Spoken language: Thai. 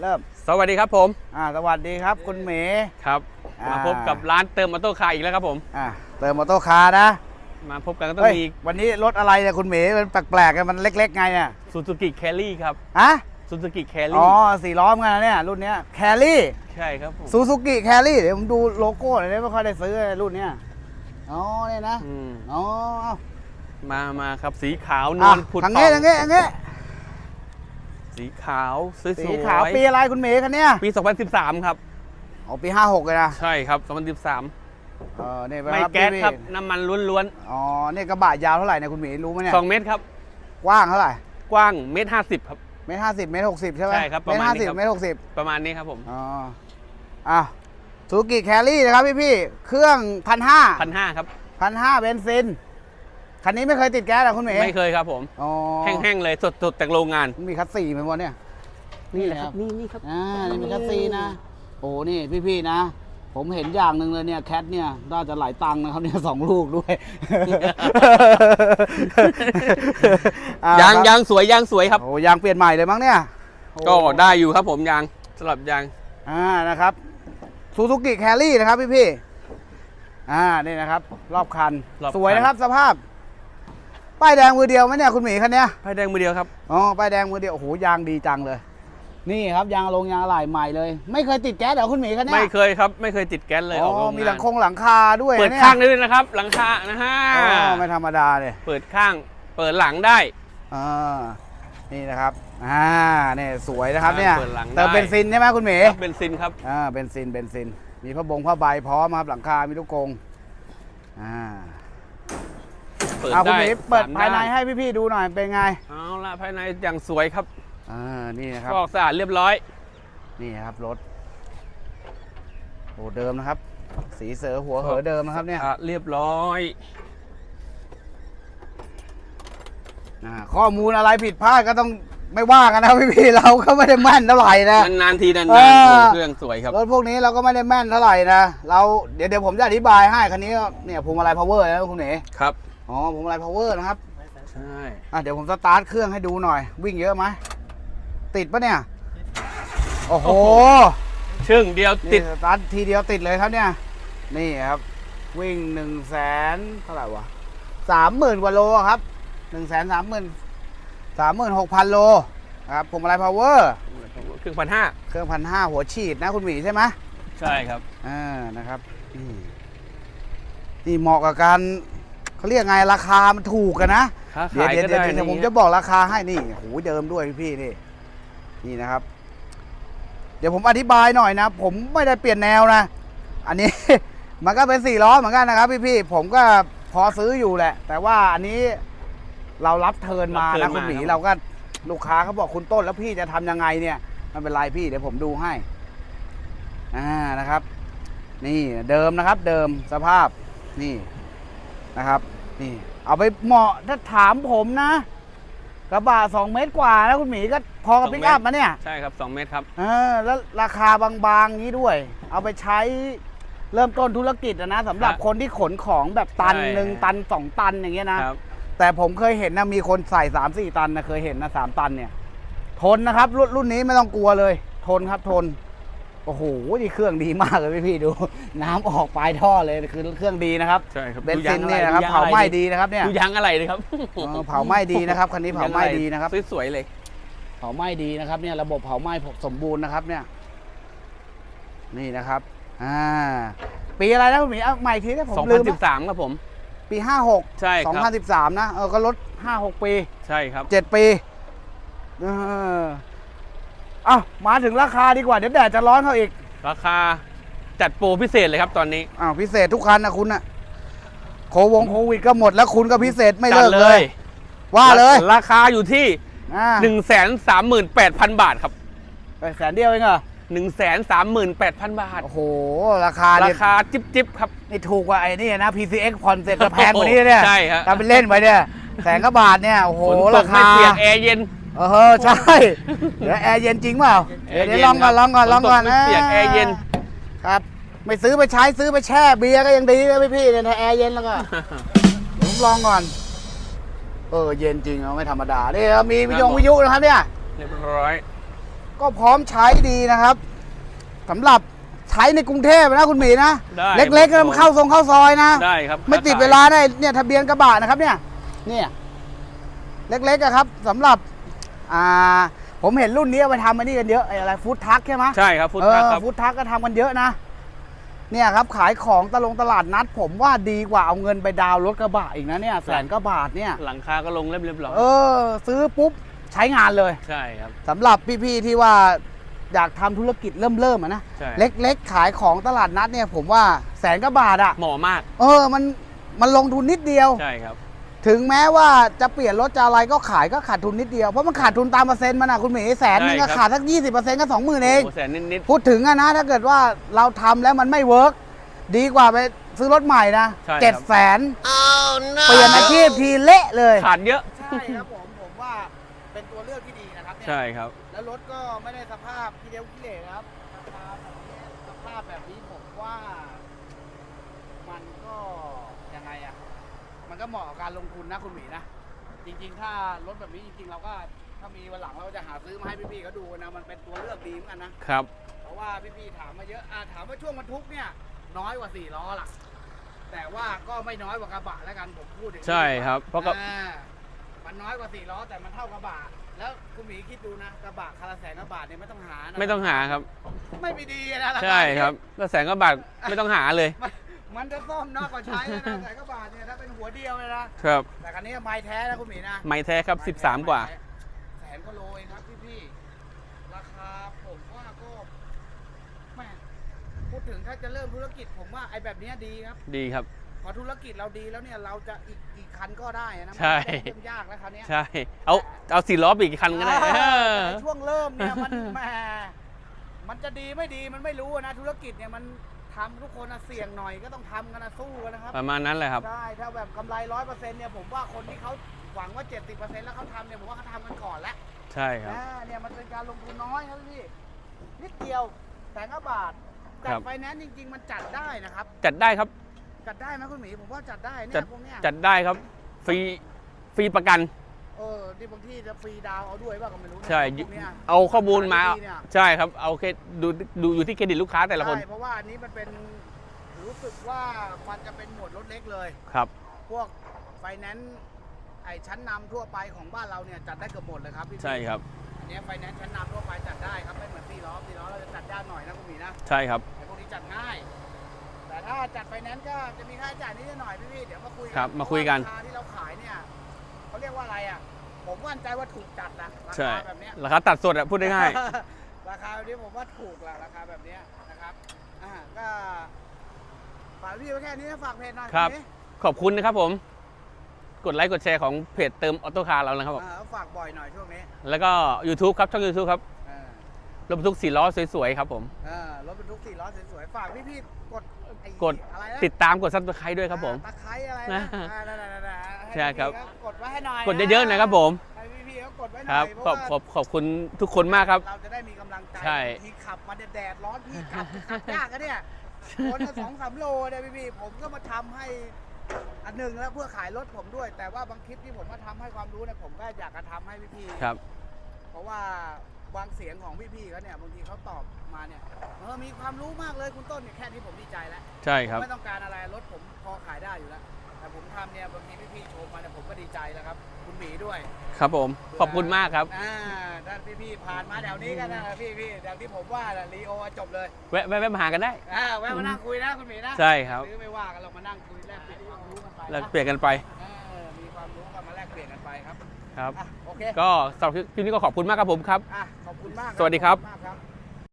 เริ่ม สวัสดีครับผม อ่า สวัสดีครับคุณเหมครับอ่ามมาพบกับร้านเติมมอเตอร์คาร์อีกแล้วครับผม อ่าเติมมอเตอร์คาร์นะ มาพบกันก็ต้องเฮ้ยมีวันนี้รถอะไรเนี่ยคุณเหมมันแปลกๆกันมันเล็ก ๆ ไงเนี่ยซูซูกิแครี่ครับฮะซูซูกิแคอ๋อรี่สี่ล้อเหมือนกันนะเนี่ย รุ่นเนี้ยแครี่ใช่ครับผมซูซูกิแครี่เดี๋ยวผมดูโลโก้หน่อยได้ไม่ค่อยได้ซื้อรุ่นเนี้ยอ๋อเนี่ยนะอืมอ๋อเอามามาครับสีขาวนวอะลผุดทางผ่นี้องทางนี้ทางนี้ สีขาวสวยๆสีขาวปีอะไรคุณเหมคันเนี้ยปี 2013 ครับอ๋อปีห้าหกเลยนะใช่ครับ 2013 เออเนี่ยไม่แก๊สพี่ครับ น้ำมันล้วนอ๋อเนี่ยกระบะยาวเท่าไหร่เนี่ยคุณเหมรู้ไหมเนี่ยๆ 2 เมตรครับ กว้างเท่าไหร่กว้างเมตรห้าสิบครับ เมตรห้าสิบเมตรหกสิบใช่ไหมใช่ครับประเมตรมาณห้านี้สิบครับ เมตรหกสิบ ประมาณนี้ครับผมอ๋ออะซูกิแครี่นะครับพี่พี่ๆเครื่องพันห้าพันห้าครับพันห้าเบนซิน คันนี้ไม่เคยติดแก๊สเหรอคุณเหมไม่เคยครับผมอ๋อแห้งๆเลยสดๆจากโรงงาน มีคัสซีไหมวะเนี่ย นี่แหละครับนี่นี่ครับอ่านี่มีคัสซีนะ โอ้นี่พี่ๆนะ ผมเห็นอย่างหนึ่งเลยเนี่ยแคทเนี่ยน่าจะหลายตังค์นะครับเนี่ยสองลูกด้วยอะยางครับยางสวยยางสวยครับโอ้ยางเปลี่ยนใหม่เลยมั้งเนี่ยโอ้ก็ได้อยู่ครับผมยางสำหรับยางอ่านะครับซูซูกิแครี่นะครับพี่พี่ๆอ่านี่นะครับรอบคันรอบคัน สวยนะครับสภาพ ป้ายแดงมือเดียวไหมเนี่ยคุณหมีคันเนี้ยไฟแดงมือเดียวครับ อ๋อป้ายแดงมือเดียวโอ้โหยางดีจังเลย นี่ครับยางลงยางอะไหล่ใหม่เลย ไม่เคยติดแก๊สเหรอคุณหมีคันเนี้ยไม่เคยครับ ไม่เคยติดแก๊สเลยออกอ๋โรองมีงาหลันงคงหลังคาด้วยเปิดนะเนี่ยข้างได้ด้วยนะครับ หลังคานะฮะอ๋อไม่ธรรมดาเลยเปิดข้าง เปิดหลังได้ อ่านี่นะครับอ่าเนี่ยสวยนะครับเนี่ยเปิดหลังได้ เติมเบนซินใช่ไหมคุณหมีเบนซินครับ อ่าเบนซินเบนซินมีผ้าบงผ้าใบพร้อมครับหลังคา มีลูกกรงอ่า เปิดเอาคุณได้หมีเปิดสมภายในด้ให้พี่ๆดูหน่อยเป็นไงเอาละภายในอย่างสวยครับอ่านี่นะครับฟอกสะอาดเรียบร้อย นี่ครับรถโอ้เดิมนะครับ สีเสือหัวเหอเดิมนะครับเนี่ย อะเรียบร้อย อ่าข้อมูลอะไรผิดพลาดก็ต้องไม่ว่ากันนะครับพี่ๆเราก็ไม่ได้แม่นเท่าไหร่นะ นานๆทีนานเอๆอโอ้เครื่องสวยครับ รถพวกนี้เราก็ไม่ได้แม่นเท่าไหร่นะเราเดี๋ยวเดี๋ยวผมจะอธิบายให้คันนี้ก็เนี่ยพวงมาลัยพาวเวอร์นะคุณเหนครับ อ๋อพวงมาลัยพาวเวอร์นะครับ ใช่อะเดี๋ยวผมสตาร์ทเครื่องให้ดูหน่อย วิ่งเยอะไหมติดปะเนี่ย โอ้โหชึ่งเดียวติติดด สตาร์ททีเดียวติดเลยครับเนี่ย นี่ครับ วิ่งหนึ่งแสนเท่าไหร่วะสามหมื่นกว่าโลอะครับหนึ่งแสนสามหมื่นสามหมื่นหกพันโลครับพวงมาลัยพาวเวอร์เครื่องพันห้าเครื่องพันห้าหัวฉีดนะคุณหมีใช่ไหม ใช่ครับ อ่านะครับนี่นี่เหมาะกับการ เขาเรียกไงราคามันถูกกันนะค้าเดี๋ยวขายเดี๋ยวก็เดี๋ยวได้เดี๋ยวผมนจะบอกราคาให้นี่โหเดิมด้วยพี่ๆนี่นี่นะครับ เดี๋ยวผมอธิบายหน่อยนะ ผมไม่ได้เปลี่ยนแนวนะ อันนี้ มันก็เป็นสี่ล้อเหมือนกันนะครับ พี่ๆผมก็พอซื้ออยู่แหละ แต่ว่าอันนี้เรารับเทิร์นมานะคุณหมีเราก็ลูกค้าเขาบอกคุณต้นแล้วพี่จะทำยังไงเนี่ยไมันเป็นไรพี่เดี๋ยวผมดูให้อ่านะครับ นี่เดิมนะครับ เดิมสภาพนี่ นะครับนี่เอาไปเหมาะถ้าถามผมนะ กระบะสองเมตรกว่าแล้วคุณหมีก็พอกับปิกอัพมาเนี่ยใช่ครับ 2 เมตรครับ เออแล้วราคาบางๆนี้ด้วย เอาไปใช้เริ่มต้นธุรกิจอะนะสำหรับครับคนที่ขนของแบบตันใช่ หนึ่งตันสองตันอย่างเงี้ยนะ ครับ แต่ผมเคยเห็นนะมีคนใส่สามสี่ตันนะเคยเห็นนะสามตันเนี่ย ทนนะครับ รุ่นรุ่นนี้ไม่ต้องกลัวเลย ทนครับทน โอ้โหนี่เครื่องดีมากเลยพี่ๆดู น้ำออกปลายท่อเลยคือเครื่องดีนะครับใช่ครับเบนซินดูเนี่ยยางนะครับดูยงเผาไหม้อะรดีนะครับเนี่ยดูยางอะไรเลยครับเออเผาไหม้ดีนะครับคันนี้เผาไหม้ดีนะครับสวยๆเลยเผาไหม้ดีนะครับเนี่ยระบบเผาไหม้สมบูรณ์นะครับเนี่ย นี่นะครับอ่าปีอะไรนะคุณหมีเอาใหม่อีกทีนะผมลืมอะ2013ครับผม ปีห้าหกใช่สองคพัรันบสิบสามนะเออก็ลดห้าหกปี ใช่ครับเจ็ดปีเออเอ้ามาถึงราคาดีกว่า เดี๋ยวแดดจะร้อนเขาอีกราคาจัดโปรพิเศษเลยครับตอนนี้อ้าวพิเศษทุกคันนะคุณนะโควงโควิดก็หมดแล้วคุณก็พิเศษไม่เลิจักดเลย ว่าเลยราคาอยู่ที่อ่า138,000 บาทครับ ไปแสนเดียวเองเหรอ138,000 บาท โอ้โห ราคาราเนี่ยคาจิ๊บจิ๊บครับ นี่ถูกกว่าไอ้นี่นะ PCX ผ่อนเสร็จจะแพงกว่านี้เนี่ยใช่ฮะ ทำเป็นเล่นไปเนี่ยแสนกว่าบาทเนี่ยโอ้โหฝนตรากไม่คา เปียกแอร์เย็น เออใช่ เดี๋ยวแอร์เย็นจริงเปล่าเดี๋ยวแอร์เดี๋ยวเย็นลองก่อนครับลองก่อนฝนลองก่อนตกไม่เปียกแอร์เย็น ครับ ไม่ซื้อไปใช้ซื้อไปแช่เบียร์ก็ยังดีนะพี่พี่ๆเนี่ยถ้าแอร์เย็นแล้วก็เดี๋ยวผมลองก่อน เออเย็นจริงเอาไม่ธรรมดาเนี่ยมีวิทยุครับผมวิทยุนะครับเนี่ย เรียบร้อยก็พร้อมใช้ดีนะครับสำหรับใช้ในกรุงเทพนะคุณหมีนะ ได้เล็กๆก็เข้าทรงเข้าซอยนะ ได้ครับไม่ติดเวลาได้เนี่ยทะเบียนกระบะนะครับเนี่ย เนี่ย เล็กๆอะครับสำหรับ อ่าผมเห็นรุ่นนี้เอาไปทำอันนี้กันเยอะไอ้อะไรฟู้ดทักใช่ไหมใช่ครับฟุตเอทักอครับฟู้ดทักก็ทำกันเยอะนะ เนี่ยครับขายของตะลงตลาดนัด ผมว่าดีกว่าเอาเงินไปดาวน์รถกระบะอีกนะเนี่ยแสนกว่าบาทเนี่ย หลังคาก็ลงเรียบร้อยเออ ซื้อปุ๊บใช้งานเลยใช่ครับ สำหรับพี่ๆที่ว่าอยากทำธุรกิจเริ่มๆอะนะใช่เล็กๆ ขายของตลาดนัดเนี่ย ผมว่าแสนกว่าบาทอะเหมาะมาก เออมันมันลงทุนนิดเดียว ใช่ครับ ถึงแม้ว่าจะเปลี่ยนรถจะอะไรก็ขายก็ขาดทุนนิดเดียว เพราะมันขาดทุนตามเปอร์เซ็นต์มันนะคุณหมีแสนนึงก็ใช่ครับ ขาดสักยี่สิบเปอร์เซ็นต์ก็สองหมื่นเอง โอ้แสนนิดพูดถึงอะนะถ้าเกิดว่าเราทำแล้วมันไม่เวิร์กดีกว่าไปซื้อรถใหม่นะใช่ครับ เจ็ดแสนเปลี่ยนอาชีพทีเละเลย ๆขาดเยอะ ใช่ครับผม ผมว่าเป็นตัวเลือกที่ดีนะครับเนี่ยใช่ครับ แล้วรถก็ไม่ได้สภาพที่เดียวที่เหล่นะครับราคาแบบนี้สภาพแบบนี้ผมว่า มันก็ยังไงอะ มันก็เหมาะกับการลงทุนนะคุณหมีนะ จริง ๆ ถ้ารถแบบนี้จริงๆเราก็ถ้ามีวันหลังเราจะหาซื้อมาให้พี่ๆเขาดูนะมันเป็นตัวเลือกดีเหมือนกันนะ ครับ เพราะว่าพี่ๆถามมาเยอะอ่าถามว่าช่วงบรรทุกเนี่ยน้อยกว่าสี่ล้อล่ะ แต่ว่าก็ไม่น้อยกว่ากระบะแล้วกันผมพูดอย่างนี้ใช่ครับ เพราะกับอ่ามันน้อยกว่าสี่ล้อแต่มันเท่ากระบะแล้วคุณหมีคิดดูนะกระบะคาราแสนกระบะเนี่ยไม่ต้องหานะไม่ต้องหาครับ ไม่มีดีนะาคาใช่ครับแล้วแสนกว่าบาทไม่ต้องหาเลยมัน มันจะซ่อมนอกกว่าใช้แล้วนะแสนกระบะเนี่ยถ้าเป็นหัวเดียวเลยนะครับ แต่คันนี้ไม้แท้นะคุณหมีนะไม้แท้ครับไม้แท้13 กว่า แสนกว่าโลเองครับพี่พี่ๆราคาผมว่าก็แม่พูดถึงถ้าจะเริ่มธุรกิจผมว่าไอ้แบบเนี้ยดีครับ ดีครับ พอธุรกิจเราดีแล้วเนี่ยเราจะอีกกี่คันก็ได้นะใช่ มันไม่ใช่เรื่องยากแล้วคันนี้ย ใช่ เอา เอาสี่ล้อไปอีกคันก็ได้เอเอออแต่ในช่วงเริ่มเนี่ยมัน แหมมันจะดีไม่ดีมันไม่รู้อะนะธุรกิจเนี่ยมัน ทำทุกคนอะเสี่ยงหน่อยก็ต้องทำกันนะสู้กันนะครับประมาณนั้นแหละครับ ใช่ถ้าแบบกำไรร้อยเปอร์เซ็นต์เนี่ยผมว่าคนที่เขาหวังว่าเจ็ดสิบเปอร์เซ็นต์แล้วเขาทำเนี่ยผมว่าเขาทำกันก่อนแล้วใช่ครับ อ่าเนี่ยมันเป็นการลงทุนน้อยครับพี่นิดเดียวแต่ก็บาทจัครัดบไฟแนนซ์จริง ๆ มันจัดได้นะครับ จัดได้ครับ จัดได้ไหมคุณหมีผมว่าจัดได้เนี่จัดยพวกเนี้ยจัดได้ครับฟรีฟรีประกัน เออที่บางที่จะฟรีดาวน์เอาด้วยว่าก็ไม่รู้นะใช่ พวกเนี้ย เอาข้อมูลมาขายดีเนี่ย ใช่ครับเอาแค่ดูดูอยู่ที่เครดิตลูกค้าแต่ละคนใช่เพราะว่าอันนี้มันเป็นรู้สึกว่ามันจะเป็นหมวดรถเล็กเลย ครับ พวกไฟแนนซ์ไอชั้นนำทั่วไปของบ้านเราเนี่ยจัดได้เกือบหมดเลยครับพี่ใช่ครับ อันเนี้ไฟแนนซ์ชั้นนำทั่วไปจัดได้ครับไม่เหมือนสี่ล้อสี่ล้อเราจะจัดยากหน่อยนะคุณหมีนะใช่ครับแต่พวกนี้จัดง่าย แต่ถ้าจัดไฟแนนซ์ก็จะมีค่าใช้จ่ายนิดหน่อยพี่ๆเดี๋ยวมาคุยกัครับมาคุยกันเพราะว่าราคาที่เราขายเนี่ย เขาเรียกว่าอะไรอะ ผมมั่นใจว่าถูกจัดนะราใช่คาแบบเนี้ยราคาตัดสดอะพูดได้ง่าย ราคาแบบนี้ผมว่าถูกละราคาแบบเนี้ยนะครับอ่าก็ฝากพี่ไว้แค่นี้นะฝากเพจหน่อยครับพี่ขอบคุณนะครับผม กดไลค์กดแชร์ของเพจเติมออโต้คาร์เรานะครับผมอ่าฝากบ่อยหน่อยช่วงนี้แล้วก็ YouTube ครับช่อง YouTube ครับอ่ารถบรรทุกสี่ล้อสวยๆครับผมอ่ารถบรรทุกสี่ล้อสวยๆฝากพี่ๆกดไอ้กด อะไรนะติดตามกดซับสไครต์ด้วยครับผม อ่าตะไคร้อะไรนะนะอ่านั่นๆๆๆ ให้ใช่ครับพี่ๆเขากดไว้ให้หน่อยกดเยอะๆหนะครับผม ให้พี่ๆเขากดไว้หคน่รัอบยเพขอราะบว่าขอบขอบคุณทุกคนมากครับ เราจะได้มีกำลังใจใช่บางทีขับมาแดดๆร้อนพี่ขับขับยากอะเนี่ยคนละสองสามโลเนี่ยพี่ๆผมก็มาทำให้อันหนึ่งแล้วเพื่อขายรถผมด้วย แต่ว่าบางคลิปที่ผมมาทำให้ความรู้เนี่ยผมก็อยากจะทำให้พี่ๆ ครับ เพราะว่าบางเสียงของพี่ๆเขาเนี่ยบางทีเขาตอบมาเนี่ยเออมีความรู้มากเลยคุณต้นเนี่ยแค่นี้ผมดีใจแล้วใช่ครับ ไม่ต้องการอะไรรถผมพอขายได้อยู่แล้ว แต่ผมทำเนี่ยบางทีพี่ๆชมมาเนี่ยผมก็ดีใจแล้วครับ คุณหมีด้วยครับผมขอบคุณมากครับ อ่าถ้าพี่ๆผ่านมาแถวนี้กันนะพี่ๆอย่างที่ผมว่าแหละรีโอจบเลยแวะแวะแวะมาหากันได้ อ่าแวะมานั่งคุยนะคุณหมีนะใช่ครับ หรือไม่ว่ากันเรามานั่งคุยแลกเปลี่ยนความรู้กันไปแล้วนะเปลี่ยนกันไปเออมีความรู้กันมาแลกเปลี่ยนกันไปครับครับ อะโอเคก็สำหรับคลิปนี้ก็ขอบคุณมากครับผมครับ อะขอบคุณมากสวัสดีครับ ขอณมากครับ